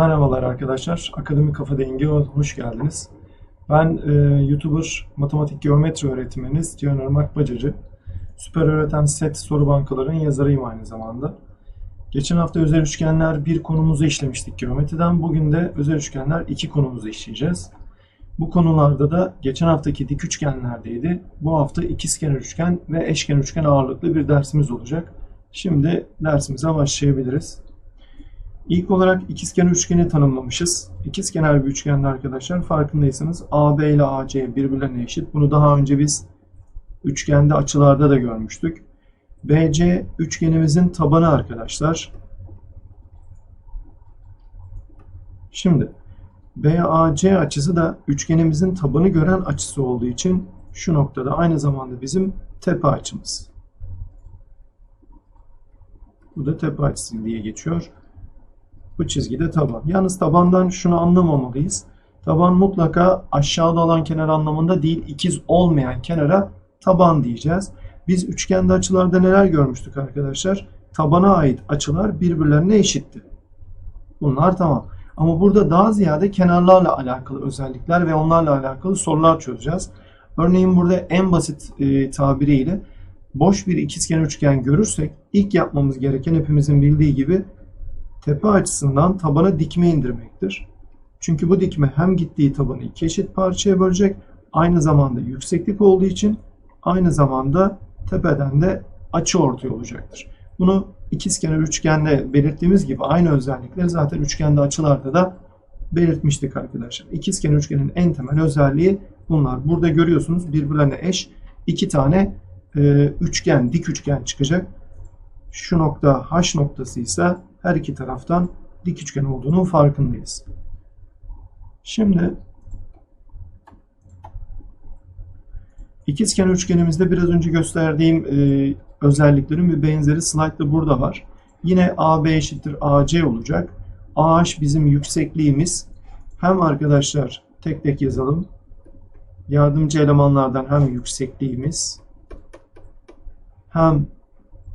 Merhabalar arkadaşlar. Akademik Kafa Dengi hoş geldiniz. Ben e, YouTuber matematik geometri öğretmeniniz Cihan Irmak Bacacı. Süper Öğreten Set soru bankalarının yazarıyım aynı zamanda. Geçen hafta özel üçgenler bir konumuzu işlemiştik geometriden. Bugün de özel üçgenler iki konumuzu işleyeceğiz. Bu konularda da geçen haftaki dik üçgenlerdeydi. Bu hafta ikizkenar üçgen ve eşkenar üçgen ağırlıklı bir dersimiz olacak. Şimdi dersimize başlayabiliriz. İlk olarak ikizkenar üçgeni tanımlamışız. İkizkenar bir üçgende arkadaşlar farkındaysanız AB ile AC birbirlerine eşit. Bunu daha önce biz üçgende açılarda da görmüştük. BC üçgenimizin tabanı arkadaşlar. Şimdi BAC açısı da üçgenimizin tabanı gören açısı olduğu için şu noktada aynı zamanda bizim tepe açımız. Bu da tepe açısı diye geçiyor. Bu çizgide taban. Yalnız tabandan şunu anlamamalıyız. Taban mutlaka aşağıda olan kenar anlamında değil, ikiz olmayan kenara taban diyeceğiz. Biz üçgende açılarda neler görmüştük arkadaşlar? Tabana ait açılar birbirlerine eşitti. Bunlar tamam. Ama burada daha ziyade kenarlarla alakalı özellikler ve onlarla alakalı sorular çözeceğiz. Örneğin burada en basit e, tabiriyle boş bir ikizkenar üçgen görürsek ilk yapmamız gereken hepimizin bildiği gibi tepe açısından tabana dikme indirmektir. Çünkü bu dikme hem gittiği tabanı iki eşit parçaya bölecek, aynı zamanda yükseklik olduğu için aynı zamanda tepeden de açı ortaya olacaktır. Bunu ikizkenar üçgende belirttiğimiz gibi aynı özellikleri zaten üçgende açılarda da belirtmiştik arkadaşlar. İkizkenar üçgenin en temel özelliği bunlar. Burada görüyorsunuz birbirlerine eş iki tane e, üçgen, dik üçgen çıkacak. Şu nokta H noktası ise her iki taraftan dik üçgen olduğunun farkındayız. Şimdi ikizkenar üçgenimizde biraz önce gösterdiğim e, özelliklerin bir benzeri slaytta burada var. Yine AB eşittir AC olacak. AH bizim yüksekliğimiz. Hem arkadaşlar tek tek yazalım. Yardımcı elemanlardan hem yüksekliğimiz hem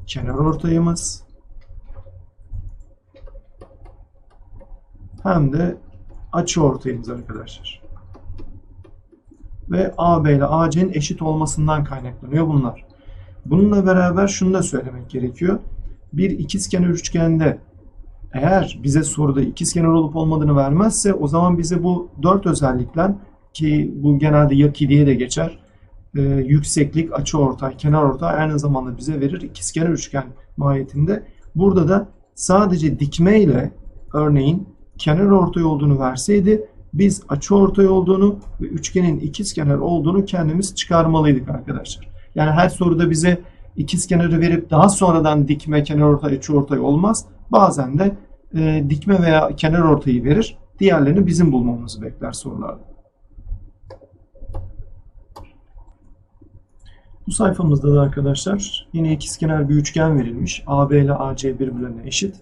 kenar ortayımız hem de açı ortayımız arkadaşlar. Ve AB ile AC'nin eşit olmasından kaynaklanıyor bunlar. Bununla beraber şunu da söylemek gerekiyor. Bir ikizkenar üçgende eğer bize soruda ikizkenar olup olmadığını vermezse o zaman bize bu dört özellikten ki bu genelde yaki diye de geçer. E, yükseklik, açı ortay, kenar ortay aynı zamanda bize verir ikizkenar üçgen mahiyetinde. Burada da sadece dikme ile örneğin kenar ortay olduğunu verseydi biz açı ortay olduğunu ve üçgenin ikizkenar olduğunu kendimiz çıkarmalıydık arkadaşlar. Yani her soruda bize ikizkenarı verip daha sonradan dikme, kenar ortay, açı ortay olmaz. Bazen de e, dikme veya kenar ortayı verir. Diğerlerini bizim bulmamızı bekler sorularda. Bu sayfamızda da arkadaşlar yine ikizkenar bir üçgen verilmiş. AB ile AC birbirlerine eşit.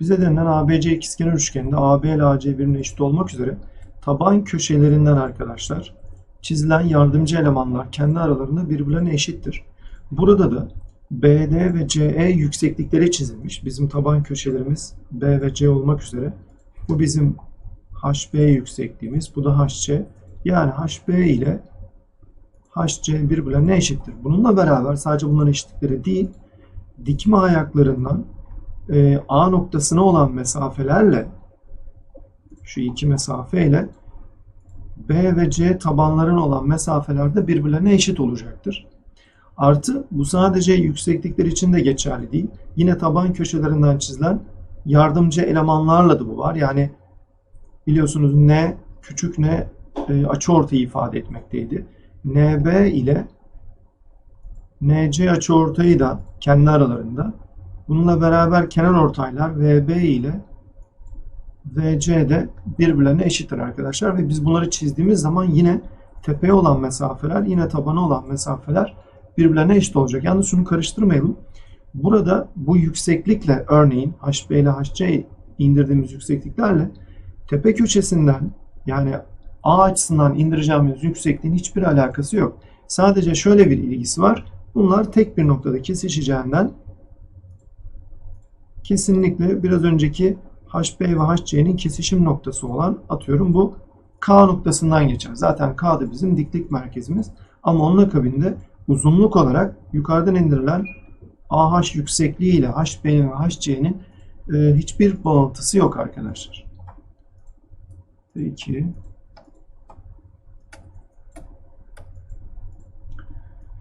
Bize denilen ABC ikizkenar üçgeninde AB ile AC birbirine eşit olmak üzere taban köşelerinden arkadaşlar çizilen yardımcı elemanlar kendi aralarında birbirlerine eşittir. Burada da BD ve CE yükseklikleri çizilmiş. Bizim taban köşelerimiz B ve C olmak üzere. Bu bizim HB yüksekliğimiz. Bu da HC. Yani HB ile HC birbirlerine eşittir. Bununla beraber sadece bunların eşitlikleri değil, dikme ayaklarından e, A noktasına olan mesafelerle şu iki mesafeyle B ve C tabanların olan mesafeler de birbirlerine eşit olacaktır. Artı bu sadece yükseklikler için de geçerli değil. Yine taban köşelerinden çizilen yardımcı elemanlarla da bu var. Yani biliyorsunuz n küçük n e, açıortayı ifade etmekteydi. NB ile NC açıortayı da kendi aralarında Bununla beraber kenar ortaylar VB ile VC de birbirlerine eşittir arkadaşlar. Ve biz bunları çizdiğimiz zaman yine tepeye olan mesafeler, yine tabana olan mesafeler birbirlerine eşit olacak. Yalnız şunu karıştırmayalım. Burada bu yükseklikle örneğin HB ile HC indirdiğimiz yüksekliklerle tepe köşesinden yani A açısından indireceğimiz yüksekliğin hiçbir alakası yok. Sadece şöyle bir ilgisi var. Bunlar tek bir noktada kesişeceğinden kesinlikle biraz önceki HB ve HC'nin kesişim noktası olan atıyorum bu K noktasından geçer. Zaten K da bizim diklik merkezimiz. Ama onun akabinde uzunluk olarak yukarıdan indirilen AH yüksekliği ile HB'nin ve HC'nin e, hiçbir bağıntısı yok arkadaşlar. Peki.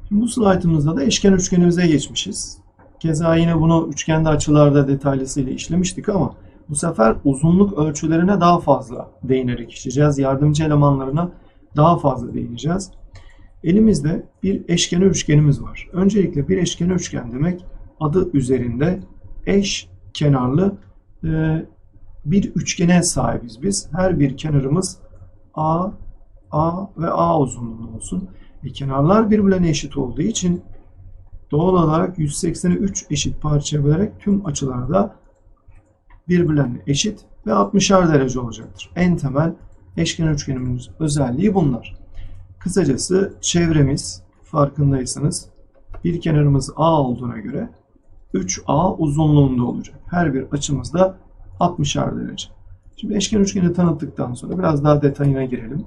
Şimdi bu slaytımızda da eşken üçgenimize geçmişiz. Keza yine bunu üçgende açılarda detaylısıyla işlemiştik ama bu sefer uzunluk ölçülerine daha fazla değinerek işleyeceğiz. Yardımcı elemanlarına daha fazla değineceğiz. Elimizde bir eşkenar üçgenimiz var. Öncelikle bir eşkenar üçgen demek adı üzerinde eş kenarlı e, bir üçgene sahibiz biz. Her bir kenarımız A, A ve A uzunluğunda olsun. E, kenarlar birbirine eşit olduğu için doğal olarak 180'i 3 eşit parçaya bölerek tüm açılarda birbirlerine eşit ve 60'ar derece olacaktır. En temel eşkenar üçgenimiz özelliği bunlar. Kısacası çevremiz farkındaysanız bir kenarımız A olduğuna göre 3A uzunluğunda olacak. Her bir açımız da 60'ar derece. Şimdi eşkenar üçgeni tanıttıktan sonra biraz daha detayına girelim.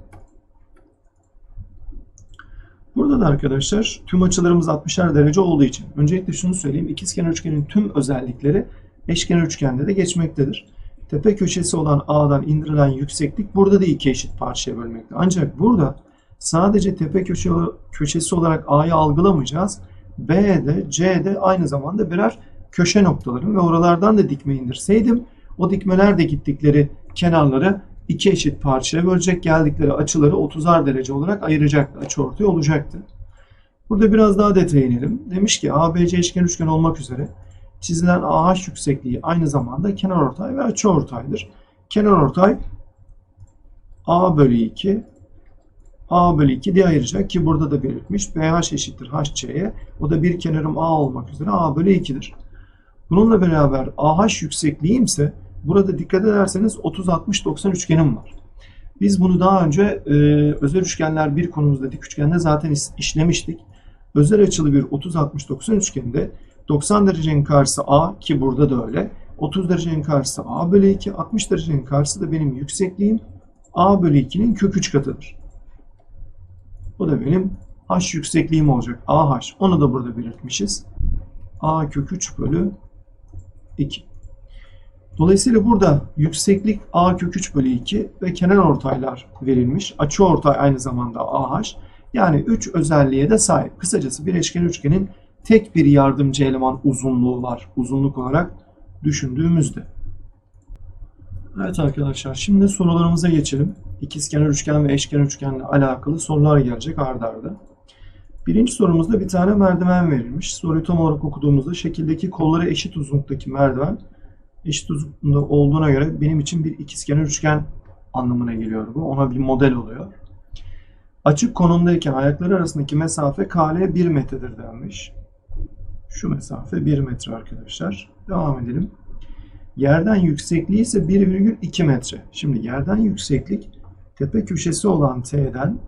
Burada da arkadaşlar tüm açılarımız 60'ar derece olduğu için öncelikle şunu söyleyeyim. İkizkenar üçgenin tüm özellikleri eşkenar üçgende de geçmektedir. Tepe köşesi olan A'dan indirilen yükseklik burada da iki eşit parçaya bölmekte. Ancak burada sadece tepe köşe, köşesi olarak A'yı algılamayacağız. B'de, C'de aynı zamanda birer köşe noktalarım ve oralardan da dikme indirseydim o dikmeler de gittikleri kenarları iki eşit parçaya bölecek geldikleri açıları 30'ar derece olarak ayıracaktı. Açı olacaktı. Burada biraz daha detaya inelim. Demiş ki ABC eşkenar üçgen olmak üzere çizilen AH yüksekliği aynı zamanda kenar ortay ve açı ortaydır. Kenar ortay A bölü 2 A bölü 2 diye ayıracak ki burada da belirtmiş. BH eşittir HC'ye. O da bir kenarım A olmak üzere A bölü 2'dir. Bununla beraber AH yüksekliğim ise burada dikkat ederseniz 30-60-90 üçgenim var. Biz bunu daha önce e, özel üçgenler bir konumuzda dik üçgende zaten işlemiştik. Özel açılı bir 30-60-90 üçgeninde 90 derecenin karşısı A ki burada da öyle. 30 derecenin karşısı A bölü 2, 60 derecenin karşısı da benim yüksekliğim A bölü 2'nin kök 3 katıdır. Bu da benim H yüksekliğim olacak. AH. Onu da burada belirtmişiz. A kök 3 bölü 2. Dolayısıyla burada yükseklik A kök 3 bölü 2 ve kenar ortaylar verilmiş. Açı ortay aynı zamanda AH. Yani 3 özelliğe de sahip. Kısacası bir eşkenar üçgenin tek bir yardımcı eleman uzunluğu var. Uzunluk olarak düşündüğümüzde. Evet arkadaşlar şimdi sorularımıza geçelim. İkizkenar üçgen ve eşkenar üçgenle alakalı sorular gelecek ardarda. arda. Birinci sorumuzda bir tane merdiven verilmiş. Soruyu tam olarak okuduğumuzda şekildeki kolları eşit uzunluktaki merdiven eşit uzunluğunda olduğuna göre benim için bir ikizkenar üçgen anlamına geliyor bu. Ona bir model oluyor. Açık konumdayken ayakları arasındaki mesafe kale 1 metredir denmiş. Şu mesafe 1 metre arkadaşlar. Devam edelim. Yerden yüksekliği ise 1,2 metre. Şimdi yerden yükseklik tepe köşesi olan T'den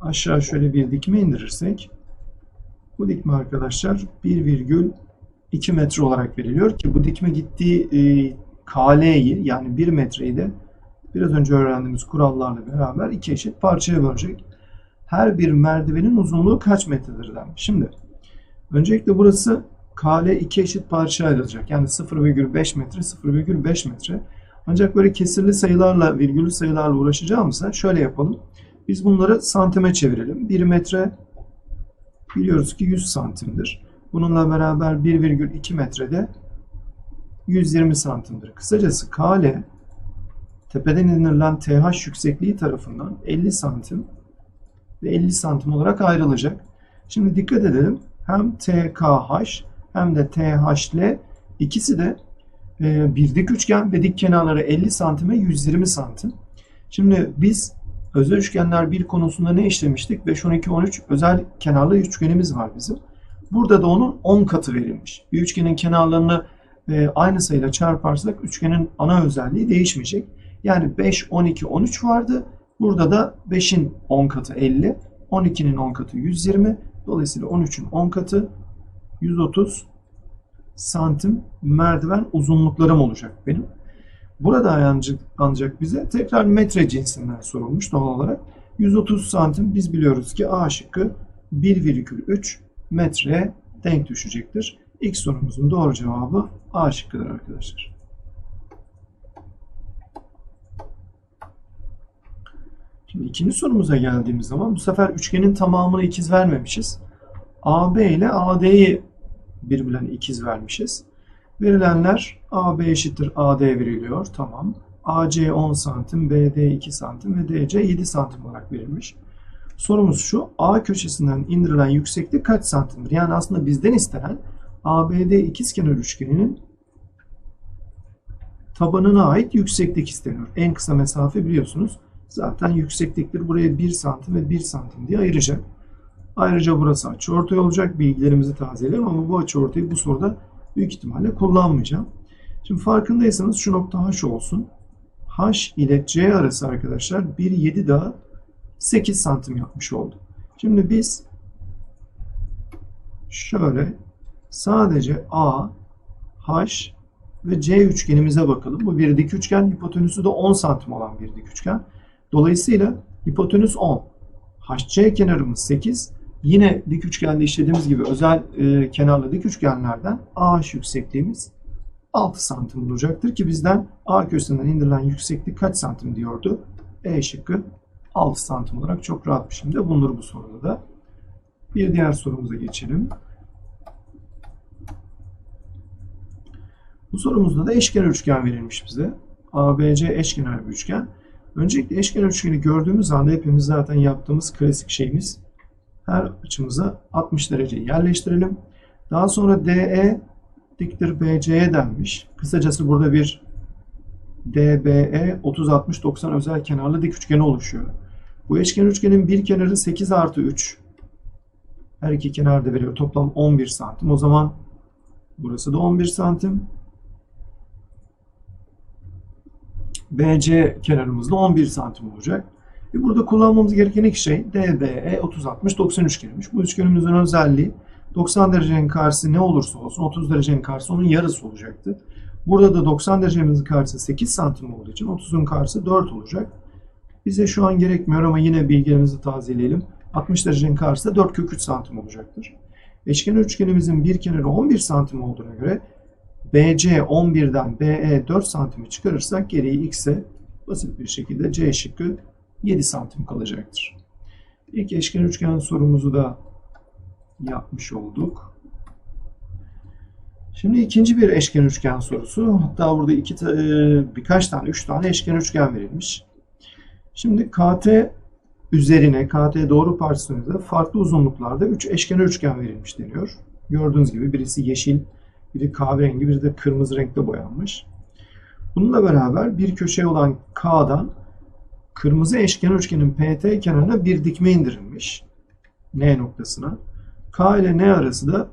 aşağı şöyle bir dikme indirirsek bu dikme arkadaşlar 1,2 metre olarak veriliyor ki bu dikme gittiği e, KL'yi yani 1 metreyi de biraz önce öğrendiğimiz kurallarla beraber iki eşit parçaya bölecek. Her bir merdivenin uzunluğu kaç metredir denmiş. Şimdi öncelikle burası KL iki eşit parçaya ayrılacak. Yani 0,5 metre 0,5 metre. Ancak böyle kesirli sayılarla, virgüllü sayılarla uğraşacağımızda şöyle yapalım. Biz bunları santime çevirelim. 1 metre biliyoruz ki 100 santimdir. Bununla beraber 1,2 metrede 120 santimdir. Kısacası KL tepeden indirilen TH yüksekliği tarafından 50 santim ve 50 santim olarak ayrılacak. Şimdi dikkat edelim. Hem TKH hem de THL ikisi de e, bir dik üçgen ve dik kenarları 50 santime 120 santim. Şimdi biz özel üçgenler bir konusunda ne işlemiştik? 5, 12, 13 özel kenarlı üçgenimiz var bizim. Burada da onun 10 katı verilmiş. Bir üçgenin kenarlarını e, aynı sayıyla çarparsak üçgenin ana özelliği değişmeyecek. Yani 5, 12, 13 vardı. Burada da 5'in 10 katı 50, 12'nin 10 katı 120. Dolayısıyla 13'ün 10 katı 130 santim merdiven uzunluklarım olacak benim. Burada ancak, bize tekrar metre cinsinden sorulmuş doğal olarak. 130 santim biz biliyoruz ki A şıkkı 1,3 metreye denk düşecektir. İlk sorumuzun doğru cevabı A şıkkıdır arkadaşlar. Şimdi ikinci sorumuza geldiğimiz zaman bu sefer üçgenin tamamını ikiz vermemişiz. AB ile AD'yi birbirlerine ikiz vermişiz. Verilenler AB eşittir AD veriliyor. Tamam. AC 10 santim, BD 2 santim ve DC 7 santim olarak verilmiş. Sorumuz şu. A köşesinden indirilen yükseklik kaç santimdir? Yani aslında bizden istenen ABD ikizkenar üçgeninin tabanına ait yükseklik isteniyor. En kısa mesafe biliyorsunuz. Zaten yüksekliktir. Buraya 1 santim ve 1 santim diye ayıracak. Ayrıca burası açıortay olacak. Bilgilerimizi tazeleyelim ama bu açıortayı bu soruda büyük ihtimalle kullanmayacağım. Şimdi farkındaysanız şu nokta H olsun. H ile C arası arkadaşlar 1 7 daha 8 santim yapmış oldu. Şimdi biz şöyle sadece A, H ve C üçgenimize bakalım. Bu bir dik üçgen. Hipotenüsü de 10 santim olan bir dik üçgen. Dolayısıyla hipotenüs 10. HC kenarımız 8. Yine dik üçgende işlediğimiz gibi özel e, kenarlı dik üçgenlerden AH yüksekliğimiz 6 santim olacaktır ki bizden A köşesinden indirilen yükseklik kaç santim diyordu? E şıkkı 6 santim olarak çok rahat bir şekilde bulunur bu soruda da. Bir diğer sorumuza geçelim. Bu sorumuzda da eşkenar üçgen verilmiş bize. ABC eşkenar bir üçgen. Öncelikle eşkenar üçgeni gördüğümüz anda hepimiz zaten yaptığımız klasik şeyimiz. Her açımıza 60 derece yerleştirelim. Daha sonra DE diktir BC'ye denmiş. Kısacası burada bir DBE 30-60-90 özel kenarlı dik üçgeni oluşuyor. Bu eşkenar üçgenin bir kenarı 8 artı 3. Her iki kenarda veriyor. Toplam 11 santim. O zaman burası da 11 santim. BC kenarımız da 11 santim olacak. Ve burada kullanmamız gereken iki şey DBE 30-60-90 üçgeniymiş. Bu üçgenimizin özelliği 90 derecenin karşısı ne olursa olsun 30 derecenin karşısı onun yarısı olacaktı. Burada da 90 derecemizin karşısı 8 santim olduğu için 30'un karşısı 4 olacak. Bize şu an gerekmiyor ama yine bilgilerimizi tazeleyelim. 60 derecenin karşısı 4 kök 3 santim olacaktır. Eşkenar üçgenimizin bir kenarı 11 santim olduğuna göre BC 11'den BE 4 santimi çıkarırsak geriye X'e basit bir şekilde C şıkkı 7 santim kalacaktır. İlk eşkenar üçgen sorumuzu da yapmış olduk. Şimdi ikinci bir eşkenar üçgen sorusu. Hatta burada iki e, birkaç tane, üç tane eşkenar üçgen verilmiş. Şimdi KT üzerine, KT doğru parçasında farklı uzunluklarda üç eşkenar üçgen verilmiş deniyor. Gördüğünüz gibi birisi yeşil, biri kahverengi, biri de kırmızı renkte boyanmış. Bununla beraber bir köşe olan K'dan kırmızı eşkenar üçgenin PT kenarına bir dikme indirilmiş. N noktasına. K ile N arası da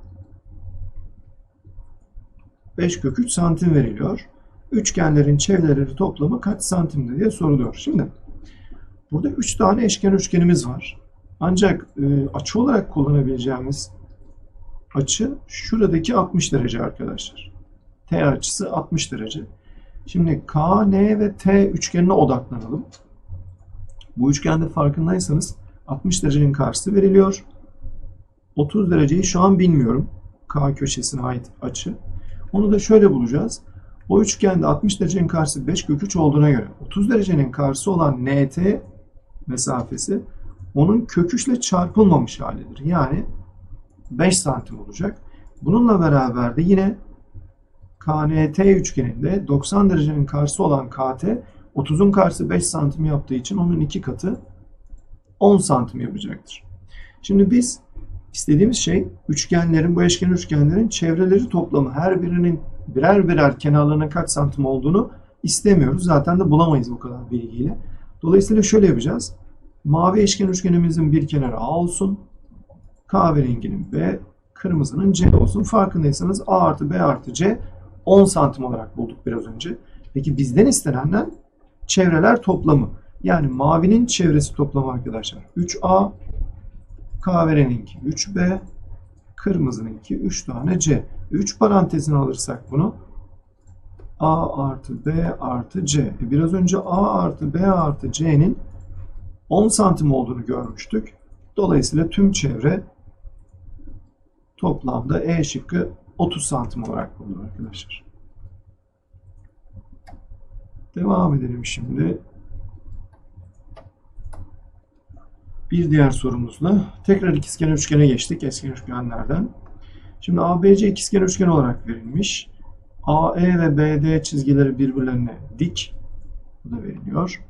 5 kök 3 santim veriliyor. Üçgenlerin çevreleri toplamı kaç santimdir diye soruluyor. Şimdi burada 3 tane eşkenar üçgenimiz var. Ancak e, açı olarak kullanabileceğimiz açı şuradaki 60 derece arkadaşlar. T açısı 60 derece. Şimdi K, N ve T üçgenine odaklanalım. Bu üçgende farkındaysanız 60 derecenin karşısı veriliyor. 30 dereceyi şu an bilmiyorum. K köşesine ait açı. Onu da şöyle bulacağız. O üçgende 60 derecenin karşısı 5 kök 3 olduğuna göre 30 derecenin karşısı olan NT mesafesi onun kök 3 ile çarpılmamış halidir. Yani 5 santim olacak. Bununla beraber de yine KNT üçgeninde 90 derecenin karşısı olan KT 30'un karşısı 5 santim yaptığı için onun iki katı 10 santim yapacaktır. Şimdi biz istediğimiz şey üçgenlerin, bu eşkenar üçgenlerin çevreleri toplamı her birinin birer birer kenarlarına kaç santim olduğunu istemiyoruz. Zaten de bulamayız bu kadar bilgiyle. Dolayısıyla şöyle yapacağız. Mavi eşkenar üçgenimizin bir kenarı A olsun. Kahverenginin B, kırmızının C olsun. Farkındaysanız A artı B artı C 10 santim olarak bulduk biraz önce. Peki bizden istenenler çevreler toplamı. Yani mavinin çevresi toplamı arkadaşlar. 3A, kahverenginki 3B, kırmızınınki 3 tane C. 3 parantezine alırsak bunu A artı B artı C. E biraz önce A artı B artı C'nin 10 santim olduğunu görmüştük. Dolayısıyla tüm çevre toplamda E şıkkı 30 santim olarak bulunur arkadaşlar. Devam edelim şimdi. Bir diğer sorumuzla tekrar ikizkenar üçgene geçtik eski üçgenlerden. Şimdi ABC ikizkenar üçgen olarak verilmiş. AE ve BD çizgileri birbirlerine dik. Bu da veriliyor.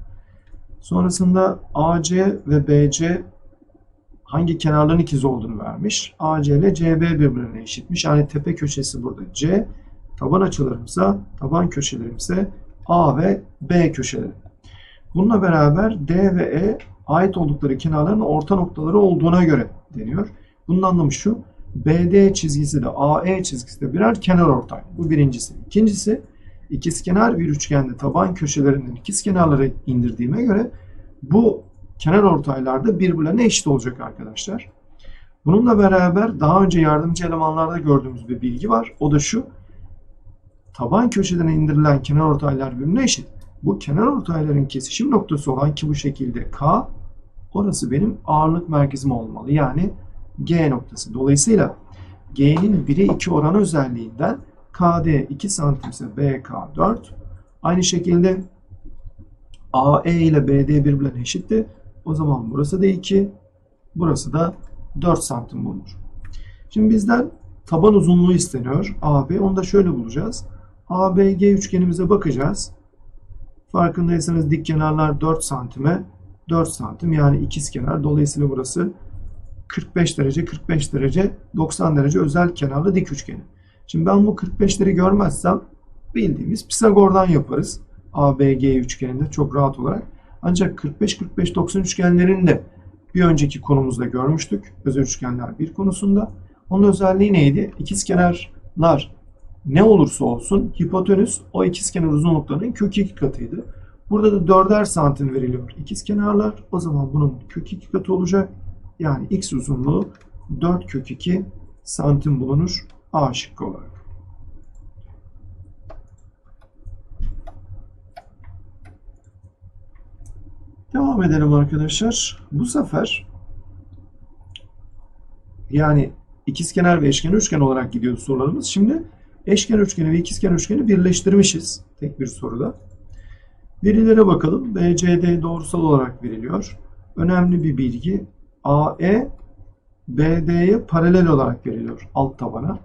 Sonrasında AC ve BC hangi kenarların ikiz olduğunu vermiş. AC ile CB birbirine eşitmiş. Yani tepe köşesi burada C. Taban açılarımsa, taban köşelerimse A ve B köşeleri. Bununla beraber D ve E ait oldukları kenarların orta noktaları olduğuna göre deniyor. Bunun anlamı şu. BD çizgisi de AE çizgisi de birer kenar ortay. Bu birincisi. İkincisi ikizkenar bir üçgende taban köşelerinden ikizkenarları indirdiğime göre bu kenar ortaylar da birbirlerine eşit olacak arkadaşlar. Bununla beraber daha önce yardımcı elemanlarda gördüğümüz bir bilgi var. O da şu. Taban köşeden indirilen kenar ortaylar birbirine eşit. Bu kenar ortayların kesişim noktası olan ki bu şekilde K orası benim ağırlık merkezim olmalı. Yani G noktası. Dolayısıyla G'nin 1'e 2 oranı özelliğinden KD 2 cm ise BK 4. Aynı şekilde AE ile BD birbirine eşitti. O zaman burası da 2, burası da 4 santim bulunur. Şimdi bizden taban uzunluğu isteniyor. AB. Onu da şöyle bulacağız. ABG üçgenimize bakacağız. Farkındaysanız dik kenarlar 4 santime 4 santim yani ikiz kenar. Dolayısıyla burası 45 derece 45 derece 90 derece özel kenarlı dik üçgeni. Şimdi ben bu 45'leri görmezsem bildiğimiz Pisagor'dan yaparız. ABG üçgeninde çok rahat olarak. Ancak 45-45-90 üçgenlerini de bir önceki konumuzda görmüştük. Özel üçgenler bir konusunda. Onun özelliği neydi? İkizkenarlar ne olursa olsun hipotenüs o ikizkenar uzunluklarının kök 2 katıydı. Burada da 4'er santim veriliyor ikizkenarlar. O zaman bunun kök 2 katı olacak. Yani x uzunluğu 4 kök 2 santim bulunur A şıkkı olarak. Devam edelim arkadaşlar. Bu sefer yani ikizkenar ve eşkenar üçgen olarak gidiyor sorularımız. Şimdi eşkenar üçgeni ve ikizkenar üçgeni birleştirmişiz tek bir soruda. Verilere bakalım. BCD doğrusal olarak veriliyor. Önemli bir bilgi. AE BD'ye paralel olarak veriliyor alt tabana.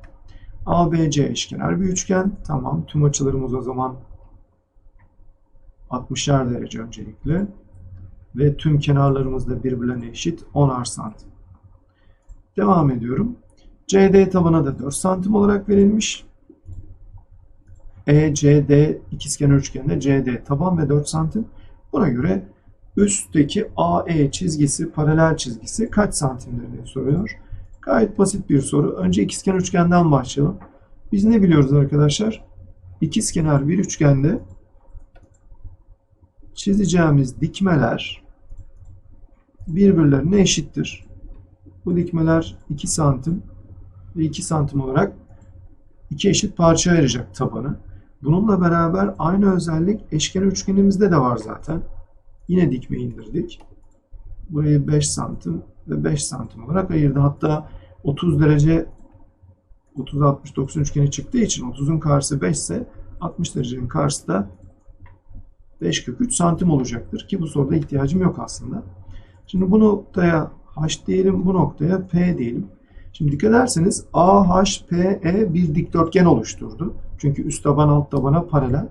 ABC eşkenar bir üçgen. Tamam. Tüm açılarımız o zaman 60'er derece öncelikle. Ve tüm kenarlarımız da birbirlerine eşit 10'ar santim. Devam ediyorum. CD tabana da 4 santim olarak verilmiş. ECD ikizkenar üçgende CD taban ve 4 santim. Buna göre üstteki AE çizgisi, paralel çizgisi kaç santimdir diye soruyor. Gayet basit bir soru. Önce ikizkenar üçgenden başlayalım. Biz ne biliyoruz arkadaşlar? İkizkenar bir üçgende çizeceğimiz dikmeler birbirlerine eşittir. Bu dikmeler 2 santim ve 2 santim olarak iki eşit parça ayıracak tabanı. Bununla beraber aynı özellik eşkenar üçgenimizde de var zaten. Yine dikme indirdik. Burayı 5 santim ve 5 santim olarak ayırdı. Hatta 30 derece 30 60 90 üçgeni çıktığı için 30'un karşısı 5 ise 60 derecenin karşısı da 5 kök 3 santim olacaktır ki bu soruda ihtiyacım yok aslında. Şimdi bu noktaya H diyelim, bu noktaya P diyelim. Şimdi dikkat ederseniz AHPE bir dikdörtgen oluşturdu. Çünkü üst taban alt tabana paralel.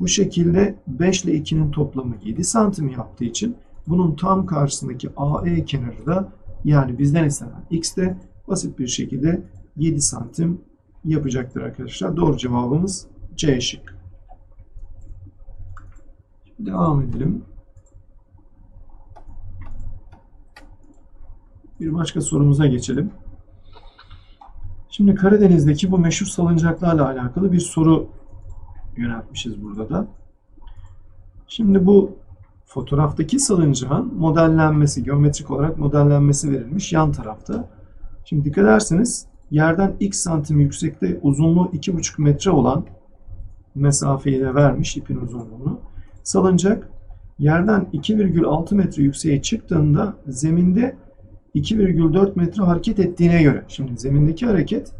Bu şekilde 5 ile 2'nin toplamı 7 santim yaptığı için bunun tam karşısındaki AE kenarı da yani bizden istenen x de basit bir şekilde 7 santim yapacaktır arkadaşlar. Doğru cevabımız C şık. Devam edelim. Bir başka sorumuza geçelim. Şimdi Karadeniz'deki bu meşhur salıncaklarla alakalı bir soru yöneltmişiz burada da. Şimdi bu fotoğraftaki salıncağın modellenmesi, geometrik olarak modellenmesi verilmiş yan tarafta. Şimdi dikkat ederseniz yerden x santim yüksekte uzunluğu 2,5 metre olan mesafeyi de vermiş ipin uzunluğunu. Salıncak yerden 2,6 metre yükseğe çıktığında zeminde 2,4 metre hareket ettiğine göre. Şimdi zemindeki hareket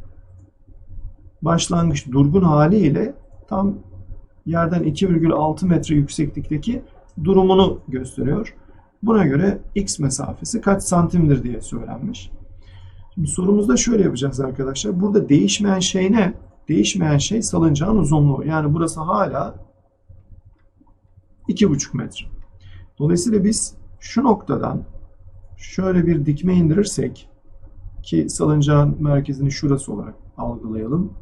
başlangıç durgun haliyle tam yerden 2,6 metre yükseklikteki durumunu gösteriyor. Buna göre x mesafesi kaç santimdir diye söylenmiş. Şimdi sorumuzda şöyle yapacağız arkadaşlar. Burada değişmeyen şey ne? Değişmeyen şey salıncağın uzunluğu. Yani burası hala 2,5 metre. Dolayısıyla biz şu noktadan şöyle bir dikme indirirsek ki salıncağın merkezini şurası olarak algılayalım.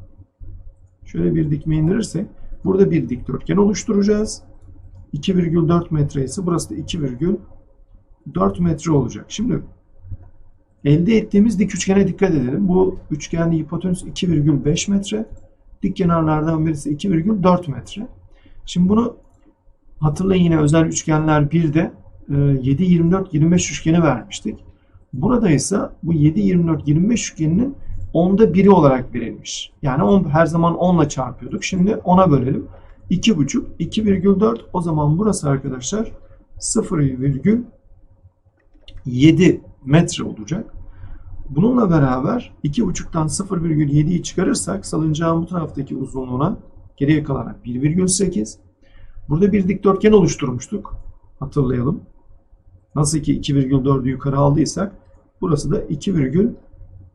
Şöyle bir dikme indirirsek burada bir dikdörtgen oluşturacağız. 2,4 metre ise burası da 2,4 metre olacak. Şimdi elde ettiğimiz dik üçgene dikkat edelim. Bu üçgenin hipotenüs 2,5 metre. Dik kenarlardan birisi 2,4 metre. Şimdi bunu hatırlayın yine özel üçgenler 1'de 7, 24, 25 üçgeni vermiştik. Burada ise bu 7, 24, 25 üçgeninin onda biri olarak verilmiş. Yani 10, her zaman 10 ile çarpıyorduk. Şimdi 10'a bölelim. 2,5, 2,4 o zaman burası arkadaşlar 0,7 metre olacak. Bununla beraber 2,5'tan 0,7'yi çıkarırsak salıncağın bu taraftaki uzunluğuna geriye kalan 1,8. Burada bir dikdörtgen oluşturmuştuk. Hatırlayalım. Nasıl ki 2,4'ü yukarı aldıysak burası da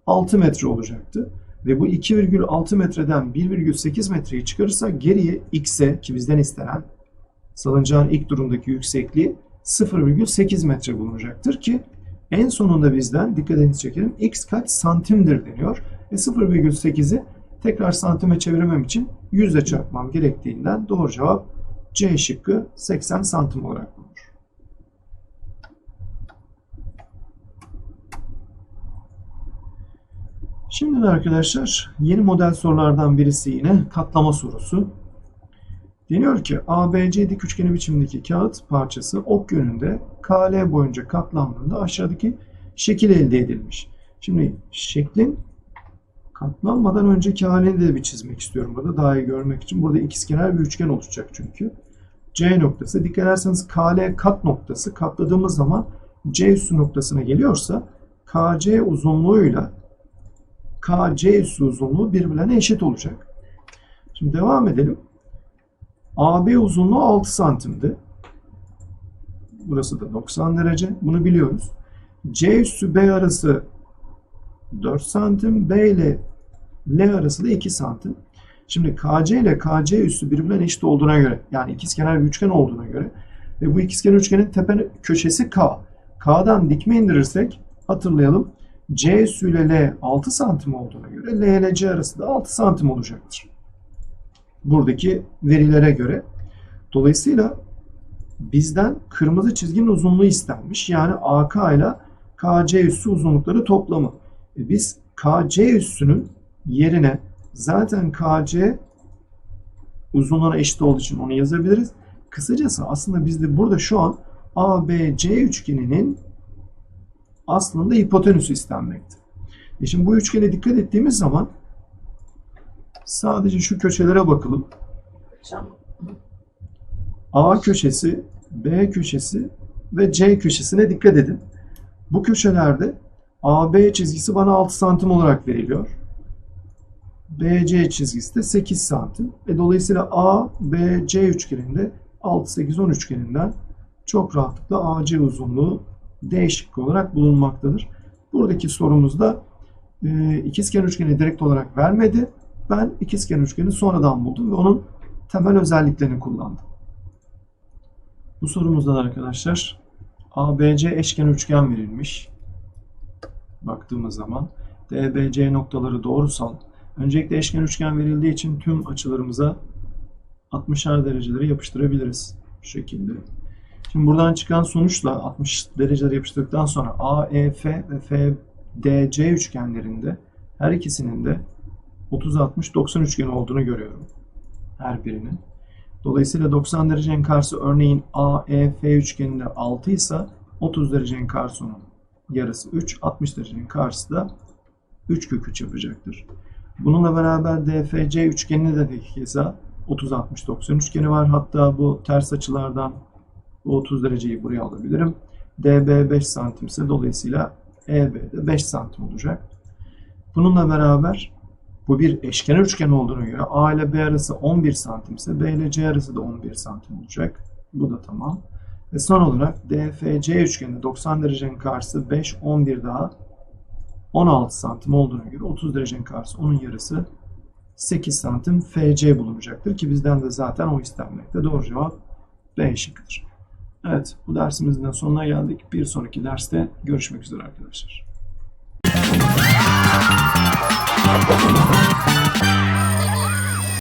2,6 metre olacaktı. Ve bu 2,6 metreden 1,8 metreyi çıkarırsak geriye x'e ki bizden istenen salıncağın ilk durumdaki yüksekliği 0,8 metre bulunacaktır ki en sonunda bizden dikkatinizi çekelim x kaç santimdir deniyor. E 0,8'i tekrar santime çevirmem için 100 ile çarpmam gerektiğinden doğru cevap C şıkkı 80 santim olarak bulunur. Şimdi de arkadaşlar yeni model sorulardan birisi yine katlama sorusu. Deniyor ki ABC dik üçgeni biçimindeki kağıt parçası ok yönünde KL boyunca katlandığında aşağıdaki şekil elde edilmiş. Şimdi şeklin katlanmadan önce KL'ni de bir çizmek istiyorum burada daha iyi görmek için. Burada ikizkenar bir üçgen oluşacak çünkü. C noktası dikkat ederseniz KL kat noktası katladığımız zaman C üssü noktasına geliyorsa KC uzunluğuyla KC uzunluğu birbirine eşit olacak. Şimdi devam edelim. AB uzunluğu 6 santimdi. Burası da 90 derece. Bunu biliyoruz. C üssü B arası 4 santim. B ile L arası da 2 santim. Şimdi KC ile KC üssü birbirine eşit olduğuna göre yani ikizkenar bir üçgen olduğuna göre ve bu ikizkenar üçgenin tepe köşesi K. K'dan dikme indirirsek hatırlayalım C ile L 6 santim olduğuna göre L ile C arası da 6 santim olacaktır. Buradaki verilere göre. Dolayısıyla bizden kırmızı çizginin uzunluğu istenmiş. Yani AK ile KC üssü uzunlukları toplamı. E biz KC üssünün yerine zaten KC uzunluğuna eşit olduğu için onu yazabiliriz. Kısacası aslında bizde burada şu an ABC üçgeninin aslında hipotenüsü istenmekte. E şimdi bu üçgene dikkat ettiğimiz zaman sadece şu köşelere bakalım. A köşesi, B köşesi ve C köşesine dikkat edin. Bu köşelerde AB çizgisi bana 6 santim olarak veriliyor. BC çizgisi de 8 santim. E dolayısıyla A, B, C üçgeninde 6, 8, 10 üçgeninden çok rahatlıkla AC uzunluğu D şıkkı olarak bulunmaktadır. Buradaki sorumuzda e, ikizkenar üçgeni direkt olarak vermedi. Ben ikizkenar üçgeni sonradan buldum ve onun temel özelliklerini kullandım. Bu sorumuzda da arkadaşlar ABC eşkenar üçgen verilmiş. Baktığımız zaman DBC noktaları doğrusal. Öncelikle eşkenar üçgen verildiği için tüm açılarımıza 60'ar dereceleri yapıştırabiliriz. Bu şekilde. Şimdi buradan çıkan sonuçla 60 dereceleri yapıştırdıktan sonra AEF ve FDC üçgenlerinde her ikisinin de 30-60-90 üçgeni olduğunu görüyorum. Her birinin. Dolayısıyla 90 derecenin karşısı örneğin AEF üçgeninde 6 ise 30 derecenin karşısı onun yarısı 3, 60 derecenin karşısı da 3 kök 3 yapacaktır. Bununla beraber DFC üçgeninde de keza 30 60 90 üçgeni var. Hatta bu ters açılardan bu 30 dereceyi buraya alabilirim. DB 5 santimse dolayısıyla EB de 5 santim olacak. Bununla beraber bu bir eşkenar üçgen olduğuna göre A ile B arası 11 santimse B ile C arası da 11 santim olacak. Bu da tamam. Ve son olarak DFC üçgeninde 90 derecenin karşısı 5, 11 daha 16 santim olduğuna göre 30 derecenin karşısı onun yarısı 8 santim FC bulunacaktır ki bizden de zaten o istenmekte. Doğru cevap B şıkkıdır. Evet bu dersimizin de sonuna geldik. Bir sonraki derste görüşmek üzere arkadaşlar.